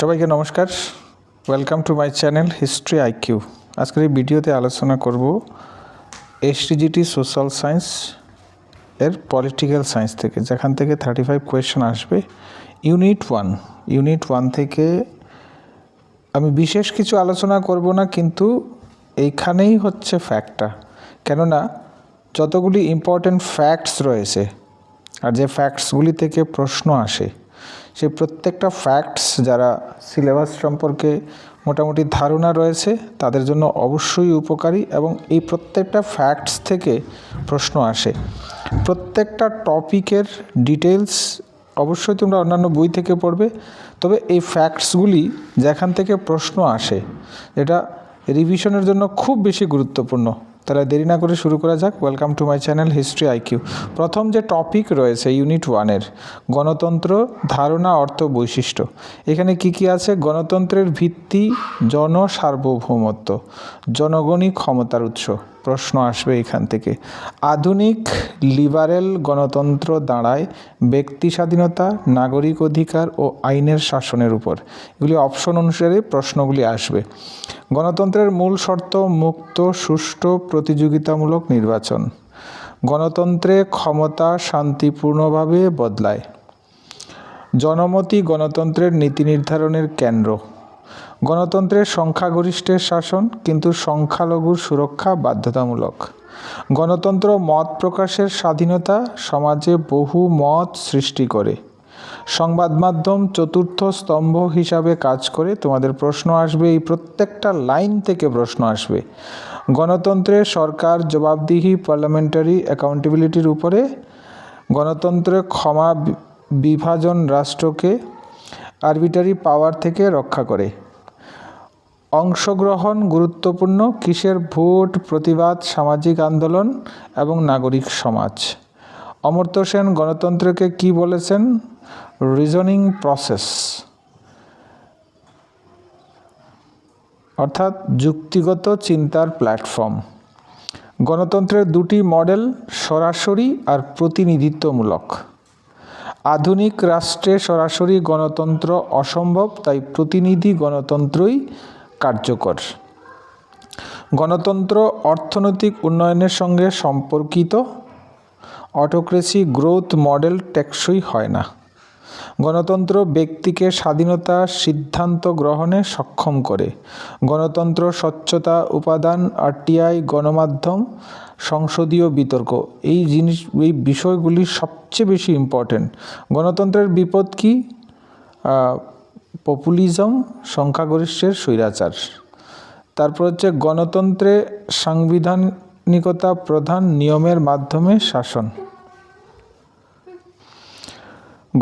সবাইকে নমস্কার। Welcome to my channel history IQ আজকের এই ভিডিওতে আলোচনা করব এসটিজিটি সোশ্যাল সায়েন্স এর পলিটিক্যাল সায়েন্স থেকে, যেখান থেকে থার্টি ফাইভ কোয়েশ্চেন আসবে। ইউনিট ওয়ান ইউনিট ওয়ান থেকে আমি বিশেষ কিছু আলোচনা করব না, কিন্তু এইখানেই হচ্ছে ফ্যাক্টটা কেননা যতগুলি ইম্পর্ট্যান্ট ফ্যাক্টস রয়েছে, আর যে ফ্যাক্টসগুলি থেকে প্রশ্ন আসে সেই প্রত্যেকটা ফ্যাক্টস যারা সিলেবাস সম্পর্কে মোটামুটি ধারণা রয়েছে, তাদের জন্য অবশ্যই উপকারী এবং এই প্রত্যেকটা ফ্যাক্টস থেকে প্রশ্ন আসে। প্রত্যেকটা টপিকের ডিটেলস অবশ্যই তোমরা অন্যান্য বই থেকে পড়বে, তবে এই ফ্যাক্টসগুলি যেখান থেকে প্রশ্ন আসে, এটা রিভিশনের জন্য খুব বেশি গুরুত্বপূর্ণ। তাহলে দেরি না করে শুরু করা যাক। Welcome to my channel history IQ প্রথম যে টপিক রয়েছে ইউনিট ওয়ানের গণতন্ত্র, ধারণা, অর্থ, বৈশিষ্ট্য। এখানে কি কি আছে? গণতন্ত্রের ভিত্তি, জনসার্বভৌমত্ব, জনগণই ক্ষমতার উৎস। প্রশ্ন আসবে এখান থেকে। আধুনিক লিবারেল গণতন্ত্র দাঁড়ায় ব্যক্তি স্বাধীনতা, নাগরিক অধিকার ও আইনের শাসনের উপর। এগুলি অপশন অনুসারে প্রশ্নগুলি আসবে। গণতন্ত্রের মূল শর্ত মুক্ত, সুষ্ঠু, প্রতিযোগিতামূলক নির্বাচন। গণতন্ত্রে ক্ষমতা শান্তিপূর্ণভাবে বদলায়। জনমতি গণতন্ত্রের নীতি নির্ধারণের কেন্দ্র। গণতন্ত্রের সংখ্যাগরিষ্ঠের শাসন কিন্তু সংখ্যালঘুর সুরক্ষা বাধ্যতামূলক। গণতন্ত্র মত প্রকাশের স্বাধীনতা সমাজে বহু মত সৃষ্টি করে। সংবাদ মাধ্যম চতুর্থ স্তম্ভ হিসাবে কাজ করে। তোমাদের প্রশ্ন আসবে, এই প্রত্যেকটা লাইন থেকে প্রশ্ন আসবে। গণতন্ত্রে সরকার জবাবদিহি, পার্লামেন্টারি অ্যাকাউন্টেবিলিটির উপরে। গণতন্ত্রে ক্ষমা বিভাজন রাষ্ট্রকে আরবিটারি পাওয়ার থেকে রক্ষা করে। অংশগ্রহণ গুরুত্বপূর্ণ, কিসের ভোট, প্রতিবাদ, সামাজিক আন্দোলন এবং নাগরিক সমাজ। অমর্ত্য সেন গণতন্ত্রকে কি বলেছেন? রিজনিং প্রসেস অর্থাৎ যুক্তিগত চিন্তার প্ল্যাটফর্ম গণতন্ত্রের দুটি মডেল সরাসরি আর প্রতিনিধিত্বমূলক। আধুনিক রাষ্ট্রে সরাসরি গণতন্ত্র অসম্ভব, তাই প্রতিনিধি গণতন্ত্রই কার্যকর। গণতন্ত্র অর্থনৈতিক উন্নয়নের সঙ্গে সম্পর্কিত। অটোক্রেসি গ্রোথ মডেল টেকসই হয় না। গণতন্ত্র ব্যক্তিকে স্বাধীনতা সিদ্ধান্ত গ্রহণে সক্ষম করে। গণতন্ত্র স্বচ্ছতা উপাদান, আরটিআই, গণমাধ্যম সংসদীয় বিতর্ক। এই জিনিস, এই বিষয়গুলি সবচেয়ে বেশি ইম্পর্টেন্ট গণতন্ত্রের বিপদ কি? পপুলিজম সংখ্যাগরিষ্ঠের স্বৈরাচার। তারপর হচ্ছে গণতন্ত্রে সাংবিধানিকতা প্রধান নিয়মের মাধ্যমে শাসন।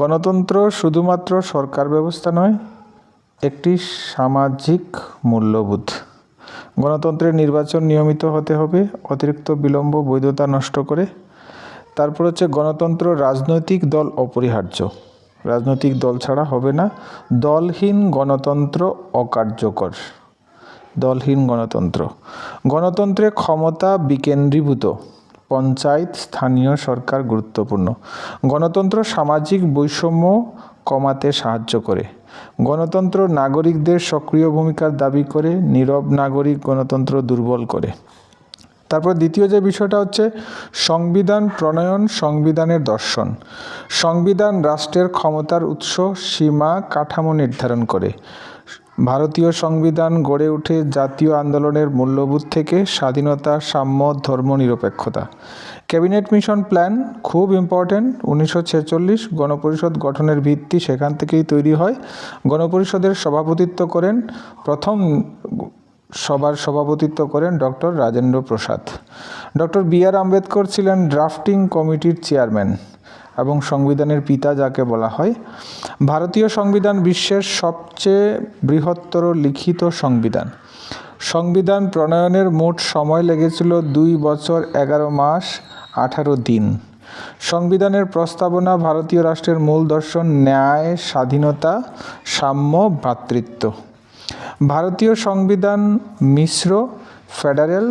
গণতন্ত্র শুধুমাত্র সরকার ব্যবস্থা নয়, একটি সামাজিক মূল্যবোধ। গণতন্ত্রের নির্বাচন নিয়মিত হতে হবে, অতিরিক্ত বিলম্ব, বৈধতা নষ্ট করে। তারপর হচ্ছে গণতন্ত্র, রাজনৈতিক দল অপরিহার্য। রাজনৈতিক দল ছাড়া হবে না। দলহীন গণতন্ত্র অকার্যকর। দলহীন গণতন্ত্র। গণতন্ত্রে ক্ষমতা বিকেন্দ্রীভূত। পঞ্চায়েত, স্থানীয় সরকার গুরুত্বপূর্ণ। গণতন্ত্র সামাজিক বৈষম্য কমাতে সাহায্য করে। গণতন্ত্র নাগরিকদের সক্রিয় ভূমিকার দাবি করে, নীরব নাগরিক গণতন্ত্র দুর্বল করে। তারপর দ্বিতীয় যে বিষয়টা হচ্ছে সংবিধান প্রণয়ন, সংবিধানের দর্শন। সংবিধান রাষ্ট্রের ক্ষমতার উৎস, সীমা, কাঠামো নির্ধারণ করে। ভারতীয় সংবিধান গড়ে ওঠে জাতীয় আন্দোলনের মূল্যবোধ থেকে স্বাধীনতা, সাম্য ধর্মনিরপেক্ষতা ক্যাবিনেট মিশন প্ল্যান খুব ইম্পর্ট্যান্ট উনিশশো ছেচল্লিশ গণপরিষদ গঠনের ভিত্তি সেখান থেকেই তৈরি হয়। গণপরিষদের সভাপতিত্ব করেন প্রথম সবার সভাপতিত্ব করেন doctor Rajendra Prasad. Doctor B R Ambedkar ছিলেন ড্রাফটিং কমিটির চেয়ারম্যান এবং সংবিধানের পিতা যাকে বলা হয়। ভারতীয় সংবিধান বিশ্বের সবচেয়ে বৃহত্তর লিখিত সংবিধান। সংবিধান প্রণয়নের মোট সময় লেগেছিল দুই বছর এগারো মাস। আঠারো দিন। সংবিধানের প্রস্তাবনা ভারতীয় রাষ্ট্রের মূল দর্শন, ন্যায়, স্বাধীনতা, সাম্য, ভ্রাতৃত্ব। ভারতীয় সংবিধান, মিশ্র, ফেডারেল,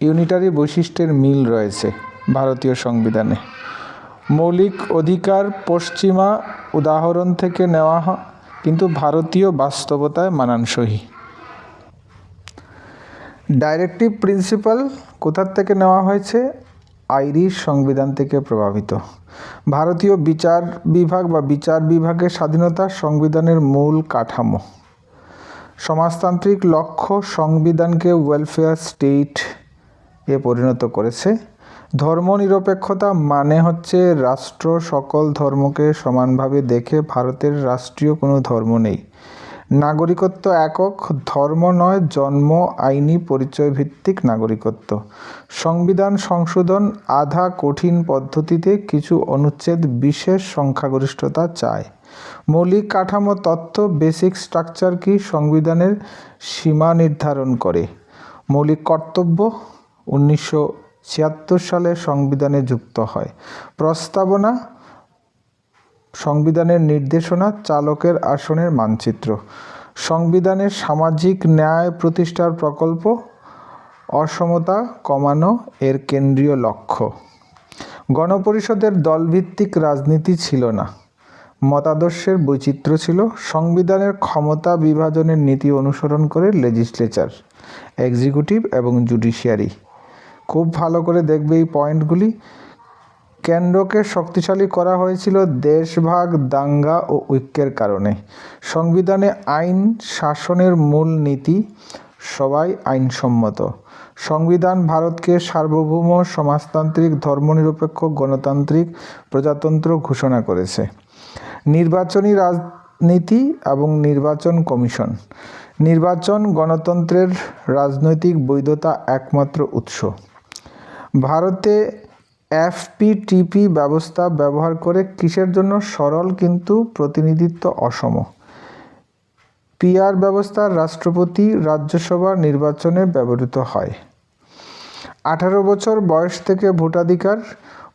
ইউনিটারি বৈশিষ্ট্যের মিল রয়েছে ভারতীয় সংবিধানে। মৌলিক অধিকার পশ্চিমা উদাহরণ থেকে নেওয়া কিন্তু ভারতীয় বাস্তবতায় মানানসই। ডাইরেক্টিভ প্রিন্সিপাল কোথার থেকে নেওয়া হয়েছে? আইরিশ সংবিধান থেকে প্রভাবিত। ভারতীয় বিচার বিভাগ বা বিচার বিভাগের স্বাধীনতা সংবিধানের মূল কাঠামো। সমাজতান্ত্রিক লক্ষ্য সংবিধানকে ওয়েলফেয়ার স্টেট এ পরিণত করেছে। ধর্মনিরপেক্ষতা মানে হচ্ছে রাষ্ট্র সকল ধর্মকে সমানভাবে দেখে ভারতের রাষ্ট্রীয় কোনো ধর্ম নেই। নাগরিকত্ব একক, ধর্ম নয়, জন্ম, আইনি পরিচয় ভিত্তিক নাগরিকত্ব। সংবিধান সংশোধন আধা কঠিন পদ্ধতিতে কিছু অনুচ্ছেদ বিশেষ সংখ্যাগরিষ্ঠতা চায়। মৌলিক কাঠামো তত্ত্ব বেসিক স্ট্রাকচার কি সংবিধানের সীমা নির্ধারণ করে? মৌলিক কর্তব্য, উনিশশো ছিয়াত্তর সালে সংবিধানে যুক্ত হয়। প্রস্তাবনা সংবিধানের নির্দেশনা চালকের আসনের মানচিত্র। সংবিধানের সামাজিক ন্যায় প্রতিষ্ঠার প্রকল্প, অসমতা কমানো এর কেন্দ্রীয় লক্ষ্য। গণপরিষদের দলভিত্তিক রাজনীতি ছিল না। মতাদর্শের বৈচিত্র্য ছিল সংবিধানের ক্ষমতা বিভাজনের নীতি অনুসরণ করে লেজিসলেচার, এক্সিকিউটিভ এবং জুডিশিয়ারি। খুব ভালো করে দেখবে এই পয়েন্টগুলি। কেন্দ্রকে শক্তিশালী করা হয়েছিল দেশভাগ, দাঙ্গা ও ঐক্যের কারণে। সংবিধানে আইন শাসনের মূল নীতি সবাই আইনসম্মত। সংবিধান ভারতকে সার্বভৌম সমাজতান্ত্রিক, ধর্মনিরপেক্ষ, গণতান্ত্রিক, প্রজাতন্ত্র ঘোষণা করেছে। নির্বাচনী রাজনীতি এবং নির্বাচন কমিশন। নির্বাচন গণতন্ত্রের রাজনৈতিক বৈধতা একমাত্র উৎস। ভারতে এফপিটিপি ব্যবস্থা ব্যবহার করে কিসের জন্য সরল কিন্তু প্রতিনিধিত্ব অসম? পিআর ব্যবস্থা রাষ্ট্রপতি রাজ্যসভা নির্বাচনে ব্যবহৃত হয়। আঠারো বছর বয়স থেকে ভোটাধিকার,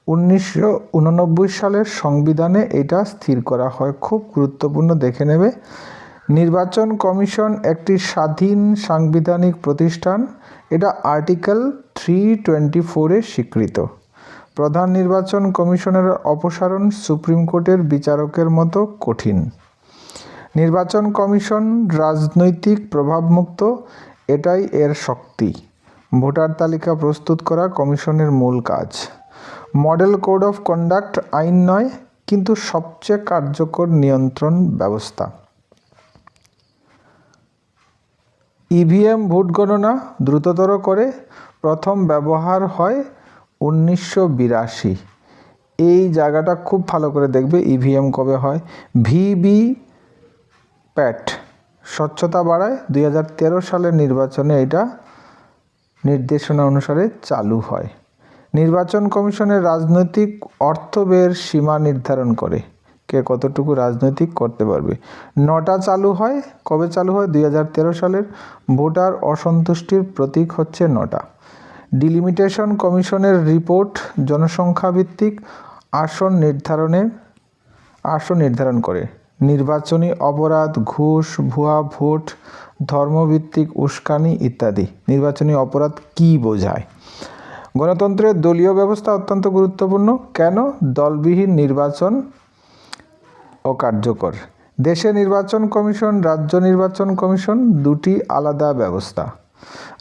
উনিশশো উননব্বই সালের সংবিধানে এটা স্থির করা হয়। খুব গুরুত্বপূর্ণ দেখে নেবে। নির্বাচন কমিশন একটি স্বাধীন সাংবিধানিক প্রতিষ্ঠান। এটা আর্টিকেল থ্রি টোয়েন্টি ফোরে স্বীকৃত। প্রধান নির্বাচন কমিশনের অপসারণ সুপ্রিম কোর্টের বিচারকের মতো কঠিন। নির্বাচন কমিশন রাজনৈতিক প্রভাবমুক্ত, এটাই এর শক্তি। ভোটার তালিকা প্রস্তুত করা কমিশনের মূল কাজ। মডেল কোড অফ কন্ডাক্ট আইন নয়, কিন্তু সবচেয়ে কার্যকর নিয়ন্ত্রণ ব্যবস্থা। ইভিএম ভোট গণনা দ্রুততর করে, প্রথম ব্যবহার হয় উনিশশো বিরাশি। এই জায়গাটা খুব ভালো করে দেখবে ইভিএম কবে হয়? ভিবি প্যাট স্বচ্ছতা বাড়ায় দু হাজার তেরো সালের নির্বাচনে এটা নির্দেশনা অনুসারে চালু হয়। নির্বাচন কমিশনের রাজনৈতিক অর্থ ব্যয়ের সীমা নির্ধারণ করে কে কতটুকু রাজনৈতিক করতে পারবে। নটা চালু হয়, কবে চালু হয়? দুই হাজার তেরো সালের। ভোটার অসন্তুষ্টির প্রতীক হচ্ছে নটা। ডিলিমিটেশন কমিশনের রিপোর্ট জনসংখ্যা ভিত্তিক আসন নির্ধারণে, আসন নির্ধারণ করে। নির্বাচনী অপরাধ, ঘুষ, ভুয়া ভোট, ধর্মভিত্তিক উস্কানি ইত্যাদি। নির্বাচনী অপরাধ কি বোঝায়? গণতন্ত্রের দলীয় ব্যবস্থা অত্যন্ত গুরুত্বপূর্ণ। কেন? দলবিহীন নির্বাচন ও কার্যকর দেশে নির্বাচন কমিশন, রাজ্য নির্বাচন কমিশন দুটি আলাদা ব্যবস্থা।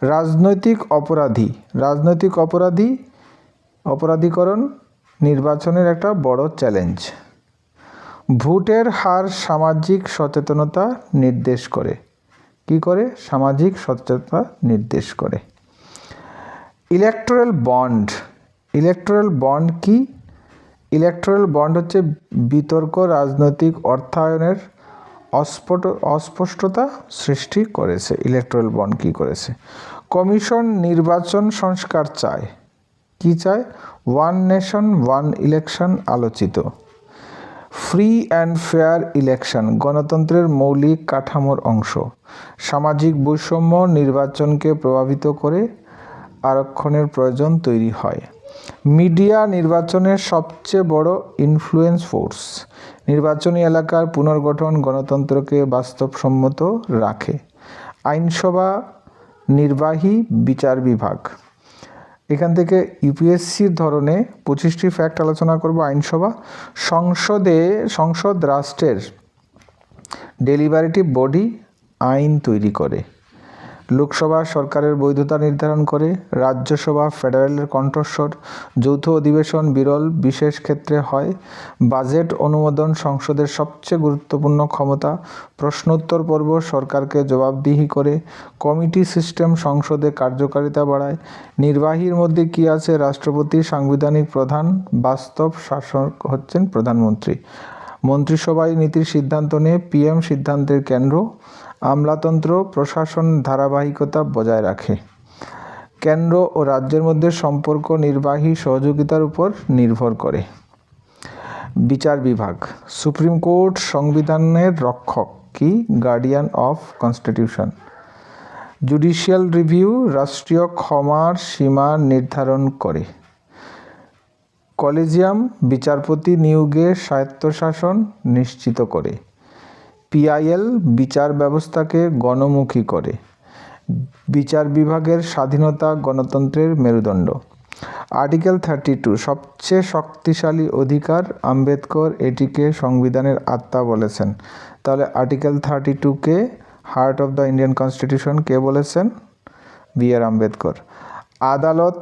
রাজনৈতিক অপরাধী রাজনৈতিক অপরাধী, অপরাধীকরণ নির্বাচনের একটা বড় চ্যালেঞ্জ ভোটের হার সামাজিক সচেতনতা নির্দেশ করে। কি করে? সামাজিক সচেতনতা নির্দেশ করে। ইলেকট্রাল বন্ড ইলেকট্রাল বন্ড কি? ইলেকট্রাল বন্ড হচ্ছে বিতর্ক রাজনৈতিক অর্থায়নের অস্ফুট, অস্পষ্টতা সৃষ্টি করেছে। ইলেকট্রাল বন্ড কি করেছে? কমিশন নির্বাচন সংস্কার চায়। কি চায়? ওয়ান নেশন ওয়ান ইলেকশন আলোচিত। ফ্রি অ্যান্ড ফেয়ার ইলেকশন গণতন্ত্রের মৌলিক কাঠামোর অংশ। সামাজিক বৈষম্য নির্বাচনকে প্রভাবিত করে আরক্ষণের প্রয়োজন তৈরি হয়। মিডিয়া নির্বাচনের সবচেয়ে বড় ইনফ্লুয়েন্স ফোর্স নির্বাচনী এলাকার পুনর্গঠন গণতন্ত্রকে বাস্তবসম্মত রাখে। আইনসভা, নির্বাহী বিচার বিভাগ। এখান থেকে ইউপিএসসির ধরনে পঁচিশটি ফ্যাক্ট আলোচনা করব আইনসভা। সংসদে, সংসদ রাষ্ট্রের ডেলিভারেটিভ বডি আইন তৈরি করে। লোকসভা সরকারের বৈধতা নির্ধারণ করে রাজ্যসভা ফেডারেলের কণ্ঠস্বর যৌথ অধিবেশন বিরল, বিশেষ ক্ষেত্রে হয় বাজেট অনুমোদন সংসদের সবচেয়ে গুরুত্বপূর্ণ ক্ষমতা, প্রশ্নোত্তর পর্ব সরকারকে জবাবদিহি করে, কমিটি সিস্টেম সংসদে কার্যকারিতা বাড়ায়, নির্বাহীর মধ্যে কি আছে রাষ্ট্রপতি, সাংবিধানিক প্রধান, বাস্তব শাসক হচ্ছেন প্রধানমন্ত্রী। মন্ত্রিসভায় নীতির সিদ্ধান্ত নিয়ে পিএম সিদ্ধান্তের কেন্দ্র আমলাতন্ত্র প্রশাসন ধারাবাহিকতা বজায় রাখে। কেন্দ্র ও রাজ্যের মধ্যে সম্পর্ক নির্বাহী সহযোগিতার উপর নির্ভর করে। বিচার বিভাগ, সুপ্রিম কোর্ট সংবিধানের রক্ষক কি? Guardian of constitution. Judicial review, রাষ্ট্রীয় ক্ষমার সীমা নির্ধারণ করে। কলেজিয়াম বিচারপতি নিয়োগে স্বায়ত্তশাসন নিশ্চিত করে। পিআইএল বিচার ব্যবস্থাকে গণমুখী করে। বিচার বিভাগের স্বাধীনতা গণতন্ত্রের মেরুদণ্ড। আর্টিকেল থার্টি টু, সবচেয়ে শক্তিশালী অধিকার আম্বেদকর এটিকে সংবিধানের আত্মা বলেছেন। তাহলে আর্টিকেল থার্টি টুকে heart of the Indian constitution কে বলেছেন? B R Ambedkar. আদালত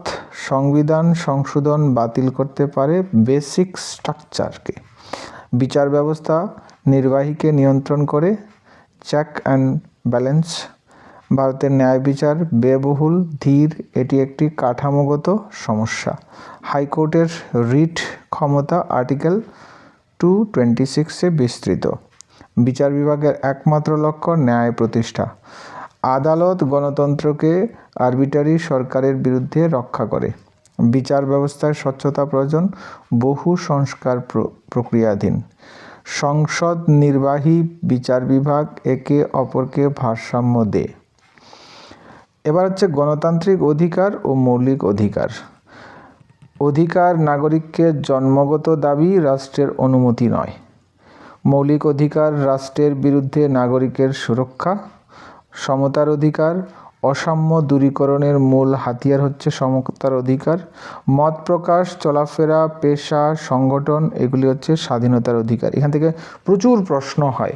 সংবিধান সংশোধন বাতিল করতে পারে বেসিক স্ট্রাকচারকে। বিচার ব্যবস্থা নির্বাহীকে নিয়ন্ত্রণ করে চেক অ্যান্ড ব্যালেন্স। ভারতের ন্যায় বিচার ব্যয়বহুল ধীর, এটি একটি কাঠামোগত সমস্যা। হাইকোর্টের রিট ক্ষমতা আর্টিকেল টু টোয়েন্টি সিক্সে বিস্তৃত। বিচার বিভাগের একমাত্র লক্ষ্য ন্যায় প্রতিষ্ঠা। আদালত গণতন্ত্রকে আরবিটারি সরকারের বিরুদ্ধে রক্ষা করে। বিচার ব্যবস্থায় স্বচ্ছতা প্রয়োজন, বহু সংস্কার প্রক্রিয়াধীন। সংসদ নির্বাহী বিচার বিভাগ একে অপরকে ভারসাম্য দেয় এবার হচ্ছে গণতান্ত্রিক অধিকার ও মৌলিক অধিকার। অধিকার নাগরিককে জন্মগত দাবি রাষ্ট্রের অনুমতি নয়। মৌলিক অধিকার রাষ্ট্রের বিরুদ্ধে নাগরিকের সুরক্ষা, সমতার অধিকার অসাম্য দূরীকরণের মূল হাতিয়ার হচ্ছে সমতার অধিকার। মত প্রকাশ, চলাফেরা, পেশা, সংগঠন, এগুলি হচ্ছে স্বাধীনতার অধিকার। এখান থেকে প্রচুর প্রশ্ন হয়।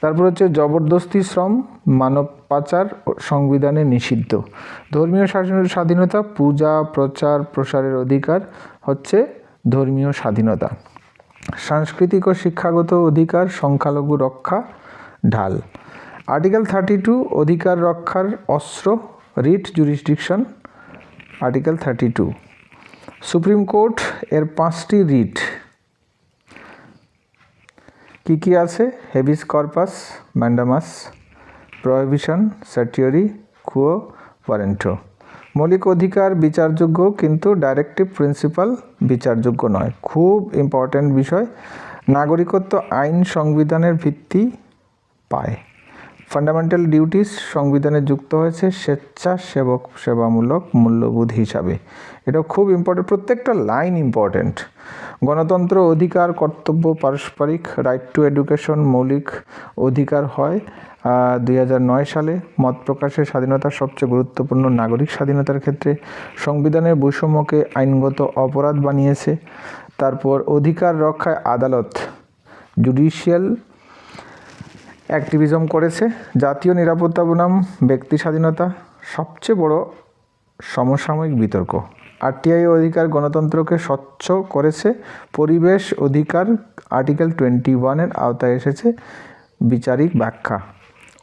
তারপর হচ্ছে জবরদস্তি শ্রম, মানব পাচার সংবিধানে নিষিদ্ধ। ধর্মীয় স্বাধীনতা, পূজা, প্রচার, প্রসারের অধিকার হচ্ছে ধর্মীয় স্বাধীনতা। সাংস্কৃতিক ও শিক্ষাগত অধিকার, সংখ্যালঘু রক্ষা, ঢাল। আর্টিকেল থার্টি টু অধিকার রক্ষার অস্ত্র writ jurisdiction article thirty two supreme court এর পাঁচটি রিট কী কী আছে? Habeas corpus mandamus prohibition certiorari quo warranto মৌলিক অধিকার বিচারযোগ্য, কিন্তু ডাইরেক্টিভ প্রিন্সিপাল বিচারযোগ্য নয়। খুব ইম্পর্ট্যান্ট বিষয়। নাগরিকত্ব আইন সংবিধানের ভিত্তি পায়। ফান্ডামেন্টাল ডিউটিস সংবিধানে যুক্ত হয়েছে স্বেচ্ছাসেবক সেবামূলক মূল্যবোধ হিসাবে। এটা খুব ইম্পর্টেন্ট প্রত্যেকটা লাইন ইম্পর্টেন্ট গণতন্ত্র অধিকার, কর্তব্য, পারস্পরিক রাইট টু এডুকেশন মৌলিক অধিকার হয়। দু হাজার নয় সালে মত প্রকাশের স্বাধীনতা সবচেয়ে গুরুত্বপূর্ণ নাগরিক স্বাধীনতার ক্ষেত্রে সংবিধানের বৈষম্যকে আইনগত অপরাধ বানিয়েছে। তারপর অধিকার রক্ষায় আদালত জুডিশিয়াল অ্যাক্টিভিজম করেছে। জাতীয় নিরাপত্তা বনাম, ব্যক্তি স্বাধীনতা, সবচেয়ে বড় সমসাময়িক বিতর্ক। আরটিআই অধিকার গণতন্ত্রকে স্বচ্ছ করেছে। পরিবেশ অধিকার আর্টিকেল টোয়েন্টি ওয়ানের আওতায় এসেছে। বিচারিক ব্যাখ্যা।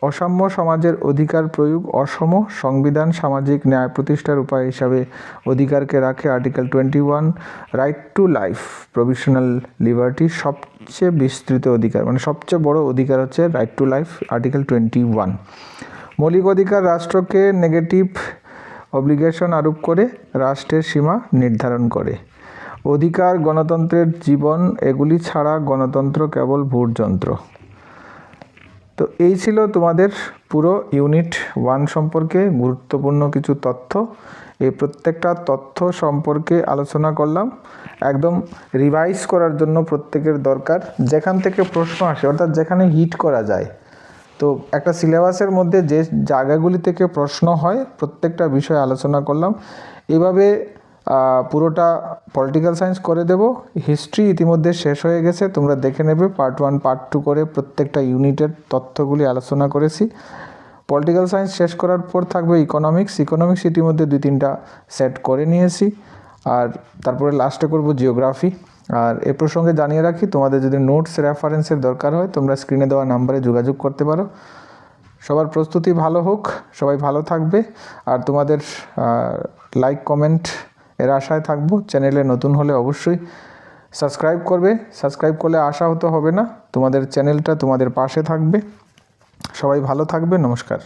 অসাম্য সমাজের অধিকার প্রয়োগ, অসম সংবিধান সামাজিক ন্যায় প্রতিষ্ঠার উপায় হিসাবে অধিকারকে রাখে article twenty one right to life provisional liberty সবচেয়ে বিস্তৃত অধিকার। মানে সবচেয়ে বড় অধিকার হচ্ছে right to life article twenty one মৌলিক অধিকার রাষ্ট্রকে নেগেটিভ অব্লিগেশন আরোপ করে, রাষ্ট্রের সীমা নির্ধারণ করে। অধিকার গণতন্ত্রের জীবন, এগুলি ছাড়া গণতন্ত্র কেবল ভোটযন্ত্র। তো এই ছিল তোমাদের পুরো ইউনিট ওয়ান সম্পর্কে গুরুত্বপূর্ণ কিছু তথ্য। এই প্রত্যেকটা তথ্য সম্পর্কে আলোচনা করলাম। একদম রিভাইজ করার জন্য প্রত্যেকের দরকার। যেখান থেকে প্রশ্ন আসে, অর্থাৎ যেখানে হিট করা যায়। তো একটা সিলেবাসের মধ্যে যে জায়গাগুলি থেকে প্রশ্ন হয়, প্রত্যেকটা বিষয় আলোচনা করলাম। এভাবে পুরোটা পলিটিক্যাল সায়েন্স করে দেব। হিস্ট্রি ইতিমধ্যে শেষ হয়ে গেছে, তোমরা দেখে নেবে। পার্ট ওয়ান পার্ট টু করে প্রত্যেকটা ইউনিটের তথ্যগুলি আলোচনা করেছি। পলিটিক্যাল সায়েন্স শেষ করার পর থাকবে ইকোনমিক্স ইকোনমিক্স ইতিমধ্যে দুই তিনটা সেট করে নিয়েছি। আর তারপরে লাস্টে করব জিওগ্রাফি আর এ প্রসঙ্গে জানিয়ে রাখি, তোমাদের যদি নোটস রেফারেন্সের দরকার হয়, তোমরা স্ক্রিনে দেওয়া নাম্বারে যোগাযোগ করতে পারো। সবার প্রস্তুতি ভালো হোক, সবাই ভালো থাকবে। আর তোমাদের লাইক কমেন্ট এর আশায় থাকব। চ্যানেলে নতুন হলে অবশ্যই সাবস্ক্রাইব করবে। সাবস্ক্রাইব করলে আশা হতে হবে না। তোমাদের চ্যানেলটা তোমাদের পাশে থাকবে। সবাই ভালো থাকবে। নমস্কার।